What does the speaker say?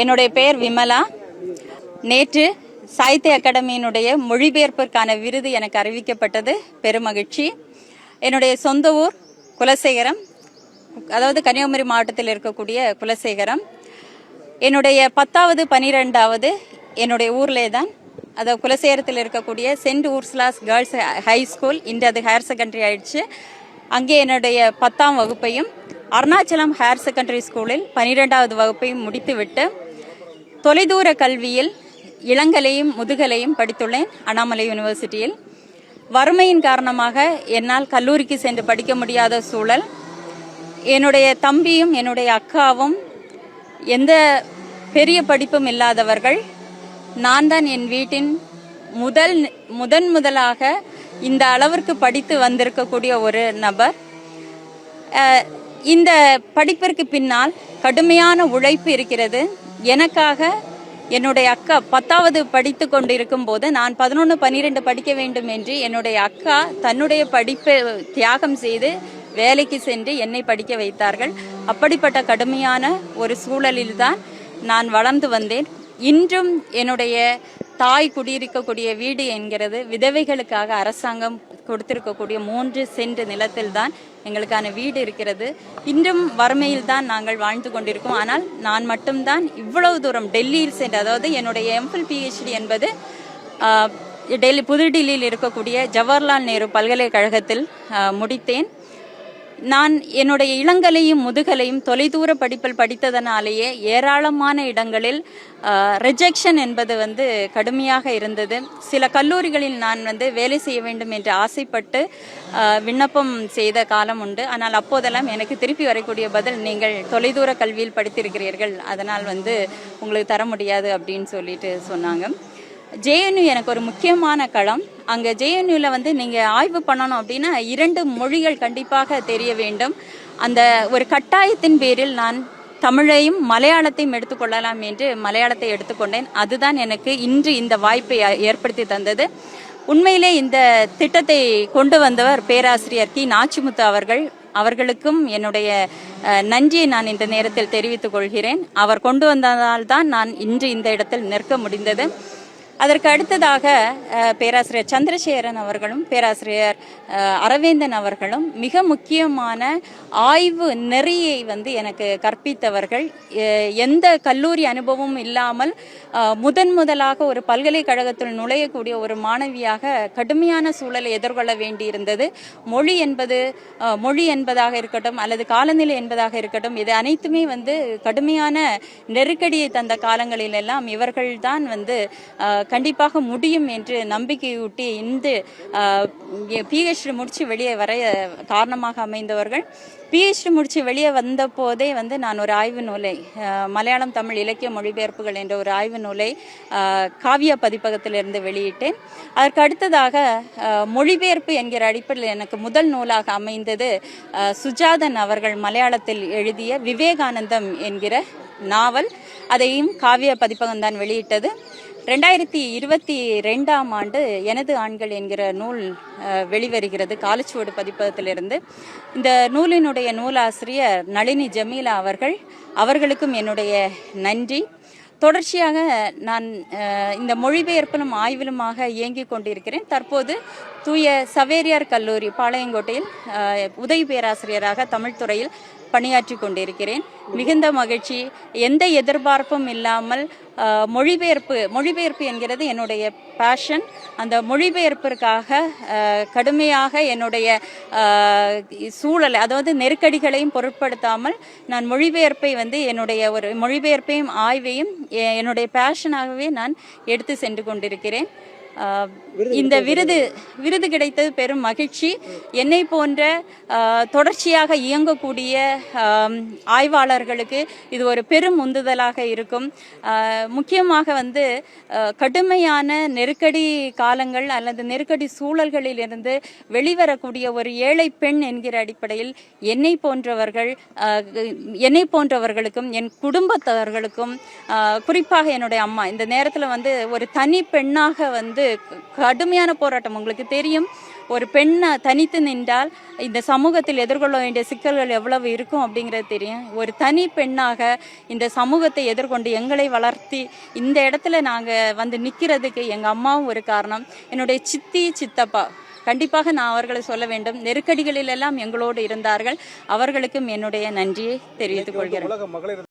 என்னுடைய பெயர் விமலா. நேற்று சாகித்ய அகாடமியினுடைய மொழிபெயர்ப்பிற்கான விருது எனக்கு அறிவிக்கப்பட்டது. பெருமகிழ்ச்சி. என்னுடைய சொந்த ஊர் குலசேகரம் அதாவது கன்னியாகுமரி மாவட்டத்தில் இருக்கக்கூடிய குலசேகரம். என்னுடைய பத்தாவது பனிரெண்டாவது என்னுடைய ஊர்லே தான் அதாவது குலசேகரத்தில் இருக்கக்கூடிய saint Ursula's girls high school இன்று அது ஹையர் செகண்டரி ஆயிடுச்சு. அங்கே என்னுடைய பத்தாம் வகுப்பையும் அருணாச்சலம் ஹையர் செகண்டரி ஸ்கூலில் பனிரெண்டாவது வகுப்பையும் முடித்துவிட்டு தொலைதூர கல்வியில் இளங்கலையும் முதுகலையும் படித்துள்ளேன் அண்ணாமலை யூனிவர்சிட்டியில். வறுமையின் காரணமாக என்னால் கல்லூரிக்கு சென்று படிக்க முடியாத சூழல். என்னுடைய தம்பியும் என்னுடைய அக்காவும் எந்த பெரிய படிப்பும் இல்லாதவர்கள். நான் தான் என் வீட்டின் முதல் முதன் முதலாக இந்த அளவிற்கு படித்து வந்திருக்கக்கூடிய ஒரு நபர். இந்த படிப்பிற்கு பின்னால் கடுமையான உழைப்பு இருக்கிறது. எனக்காக என்னுடைய அக்கா பத்தாவது படித்து கொண்டிருக்கும் போது நான் பதினொன்று பன்னிரெண்டு படிக்க வேண்டும் என்று என்னுடைய அக்கா தன்னுடைய படிப்பை தியாகம் செய்து வேலைக்கு சென்று என்னை படிக்க வைத்தார்கள். அப்படிப்பட்ட கடுமையான ஒரு சூழலில்தான் நான் வளர்ந்து வந்தேன். இன்றும் என்னுடைய தாய் குடியிருக்கக்கூடிய வீடு என்கிறது விதவைகளுக்காக அரசாங்கம் கொடுத்திருக்கக்கூடிய மூன்று சென்ட் நிலத்தில் தான் எங்களுக்கான வீடு இருக்கிறது. இன்றும் வறுமையில் தான் நாங்கள் வாழ்ந்து கொண்டிருக்கோம். ஆனால் நான் மட்டும்தான் இவ்வளவு தூரம் டெல்லியில் சென்று அதாவது என்னுடைய எம்ஃபில் பிஹெச்டி என்பது டெல்லி புதுடில்லியில் இருக்கக்கூடிய ஜவஹர்லால் நேரு பல்கலைக்கழகத்தில் முடித்தேன். நான் என்னுடைய இளங்கலையும் முதுகலையும் தொலைதூர படிப்பில் படித்ததனாலேயே ஏராளமான இடங்களில் ரிஜெக்ஷன் என்பது வந்து கடுமையாக இருந்தது. சில கல்லூரிகளில் நான் வந்து வேலை செய்ய வேண்டும் என்று ஆசைப்பட்டு விண்ணப்பம் செய்த காலம் உண்டு. ஆனால் அப்போதெல்லாம் எனக்கு திருப்பி வரக்கூடிய பதில் நீங்கள் தொலைதூர கல்வியில் படித்திருக்கிறீர்கள். அதனால் வந்து உங்களுக்கு தர முடியாது அப்படின்னு சொல்லிட்டு சொன்னாங்க. ஜேஎன்யூ எனக்கு ஒரு முக்கியமான களம். அங்கே ஜேஎன்யூவில் வந்து நீங்கள் ஆய்வு பண்ணணும் அப்படின்னா இரண்டு மொழிகள் கண்டிப்பாக தெரிய வேண்டும். அந்த ஒரு கட்டாயத்தின் பேரில் நான் தமிழையும் மலையாளத்தையும் எடுத்துக்கொள்ளலாம் என்று மலையாளத்தை எடுத்துக்கொண்டேன் அதுதான் எனக்கு இன்று இந்த வாய்ப்பை ஏற்படுத்தி தந்தது. உண்மையிலே இந்த திட்டத்தை கொண்டு வந்தவர் பேராசிரியர் கி. நாச்சிமுத்து அவர்கள். அவர்களுக்கும் என்னுடைய நன்றியை நான் இந்த நேரத்தில் தெரிவித்துக் கொள்கிறேன். அவர் கொண்டு வந்ததால் தான் நான் இன்று இந்த இடத்தில் நிற்க முடிந்தது. அதற்கு அடுத்ததாக பேராசிரியர் சந்திரசேகரன் அவர்களும் பேராசிரியர் அரவிந்தன் அரவேந்தன் அவர்களும் மிக முக்கியமான ஆய்வு நெறியை வந்து எனக்கு கற்பித்தவர்கள். எந்த கல்லூரி அனுபவமும் இல்லாமல் முதன் முதலாக ஒரு பல்கலைக்கழகத்தில் நுழையக்கூடிய ஒரு மாணவியாக கடுமையான சூழலை எதிர்கொள்ள வேண்டியிருந்தது. மொழி என்பது மொழி என்பதாக இருக்கட்டும் அல்லது காலநிலை என்பதாக இருக்கட்டும் இது அனைத்துமே வந்து கடுமையான நெருக்கடியை தந்த காலங்களில் எல்லாம் இவர்கள்தான் வந்து கண்டிப்பாக முடியும் என்று நம்பிக்கையூட்டி இந்த பிஹெச்டி முடிச்சு வெளியே வர காரணமாக அமைந்தவர்கள். பிஹெச்டி முடிச்சு வெளியே வந்த போதே வந்து நான் ஒரு ஆய்வு நூலை மலையாளம் தமிழ் இலக்கிய மொழிபெயர்ப்புகள் என்ற ஒரு ஆய்வு நூலை காவிய காவியா பதிப்பகத்திலிருந்து வெளியிட்டேன். அதற்கு அடுத்ததாக மொழிபெயர்ப்பு என்கிற அடிப்படையில் எனக்கு முதல் நூலாக அமைந்தது சுஜாதன் அவர்கள் மலையாளத்தில் எழுதிய விவேகானந்தம் என்கிற நாவல். அதையும் காவிய பதிப்பகம் தான் வெளியிட்டது. ரெண்டாயிரத்தி இருபத்தி ரெண்டாம் ஆண்டு எனது ஆண்கள் என்கிற நூல் வெளிவருகிறது. காலச்சுவடு பதிப்பகத்திலிருந்து. இந்த நூலினுடைய நூலாசிரியர் நளினி ஜமீலா அவர்கள் அவர்களுக்கும் என்னுடைய நன்றி. தொடர்ச்சியாக நான் இந்த மொழிபெயர்ப்பிலும் ஆய்விலுமாக இயங்கிக் கொண்டிருக்கிறேன். தற்போது தூய சவேரியார் கல்லூரி பாளையங்கோட்டையில் உதவி பேராசிரியராக தமிழ் துறையில் பணியாற்றி கொண்டிருக்கிறேன். மிகுந்த மகிழ்ச்சி. எந்த எதிர்பார்ப்பும் இல்லாமல் மொழிபெயர்ப்பு மொழிபெயர்ப்பு என்கிறது என்னுடைய பேஷன் அந்த மொழிபெயர்ப்பிற்காக கடுமையாக என்னுடைய சூழலை சூழல் அதாவது நெருக்கடிகளையும் பொருட்படுத்தாமல் நான் மொழிபெயர்ப்பை வந்து என்னுடைய ஒரு மொழிபெயர்ப்பையும் ஆய்வையும் என்னுடைய பேஷனாகவே நான் எடுத்து சென்று கொண்டிருக்கிறேன். இந்த விருது விருது கிடைத்தது பெரும் மகிழ்ச்சி. என்னை போன்ற தொடர்ச்சியாக இயங்கக்கூடிய ஆய்வாளர்களுக்கு இது ஒரு பெரும் உந்துதலாக இருக்கும். முக்கியமாக வந்து கடுமையான நெருக்கடி காலங்கள் அல்லது நெருக்கடி சூழல்களிலிருந்து வெளிவரக்கூடிய ஒரு ஏழை பெண் என்கிற அடிப்படையில் என்னை போன்றவர்கள் என்னை போன்றவர்களுக்கும் என் குடும்பத்தவர்களுக்கும் குறிப்பாக என்னுடைய அம்மா இந்த நேரத்தில் வந்து ஒரு தனி பெண்ணாக வந்து கடுமையான போராட்டம். உங்களுக்கு தெரியும் ஒரு பெண்ணை தனித்து நின்றால் இந்த சமூகத்தில் எதிர்கொள்ள வேண்டிய சிக்கல்கள் எவ்வளவு இருக்கும் அப்படிங்கிறது தெரியும். ஒரு தனி பெண்ணாக இந்த சமூகத்தை எதிர்கொண்டு எங்களை வளர்த்தி இந்த இடத்துல நாங்கள் வந்து நிற்கிறதுக்கு எங்கள் அம்மாவும் ஒரு காரணம். என்னுடைய சித்தி சித்தப்பா கண்டிப்பாக நான் அவர்களை சொல்ல வேண்டும். நெருக்கடிகளில் எல்லாம் எங்களோடு இருந்தார்கள். அவர்களுக்கும் என்னுடைய நன்றியை தெரிவித்துக் கொள்கிறேன்.